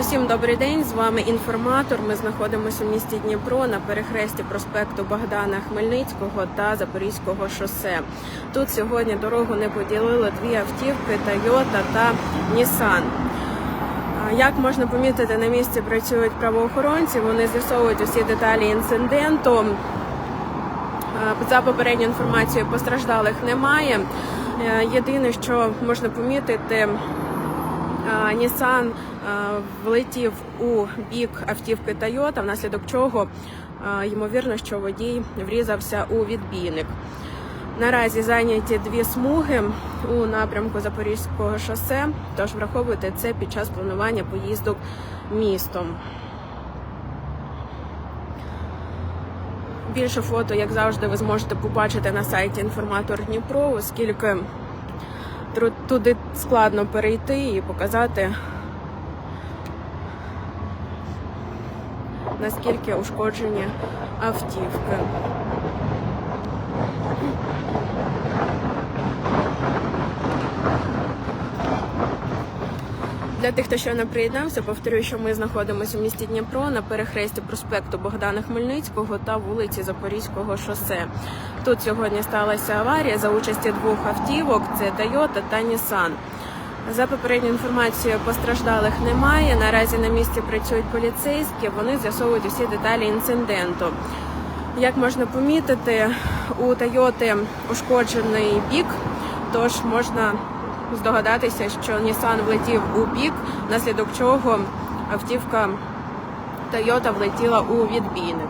Усім добрий день. З вами інформатор. Ми знаходимося в місті Дніпро на перехресті проспекту Богдана Хмельницького та Запорізького шосе. Тут сьогодні дорогу не поділили дві автівки Toyota та. А, Як можна помітити, на місці працюють правоохоронці. Вони з'ясовують усі деталі інциденту. За попередньою інформацією постраждалих немає. Е, Єдине, що можна помітити, Нісан влетів у бік автівки Тойота, внаслідок чого ймовірно, що водій врізався у відбійник. Наразі зайняті дві смуги у напрямку Запорізького шосе, тож враховуйте це під час планування поїздок містом. Більше фото, як завжди, ви зможете побачити на сайті інформатор Дніпро, оскільки туди складно перейти і показати, наскільки ушкоджені автівки. Для тих, хто ще не приєднався, повторюю, що ми знаходимося в місті Дніпро на перехресті проспекту Богдана Хмельницького та вулиці Запорізького шосе. Тут сьогодні сталася аварія за участі двох автівок: це Toyota та Nissan. За попередньою інформацією, постраждалих немає. Наразі на місці працюють поліцейські. Вони з'ясовують усі деталі інциденту. Як можна помітити, у Тойоти ушкоджений бік, тож можна здогадатися, що Nissan влетів у бік, внаслідок чого автівка Toyota влетіла у відбійник.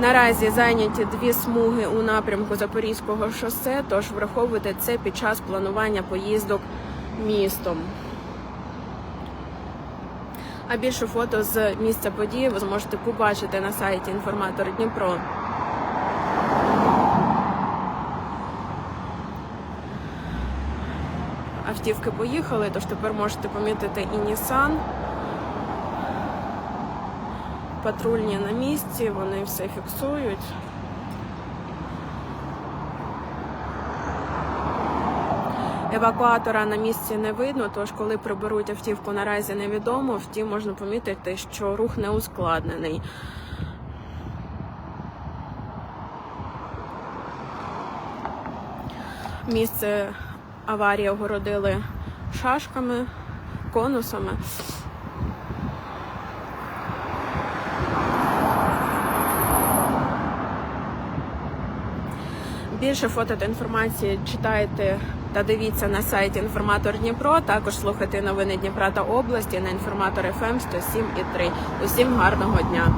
Наразі зайняті дві смуги у напрямку Запорізького шосе, тож враховуйте це під час планування поїздок містом. А більше фото з місця події ви зможете побачити на сайті інформатор Дніпро. Автівки поїхали, тож тепер можете помітити і Nissan. Патрульні на місці, вони все фіксують. Евакуатора на місці не видно, тож коли приберуть автівку наразі невідомо. Втім, можна помітити, що рух не ускладнений. Місце аварії огородили шашками, конусами. Більше фото та інформації читайте та дивіться на сайті Інформатор Дніпро. Також слухайте новини Дніпра та області на інформатор ФМ 107 і 3. Усім гарного дня!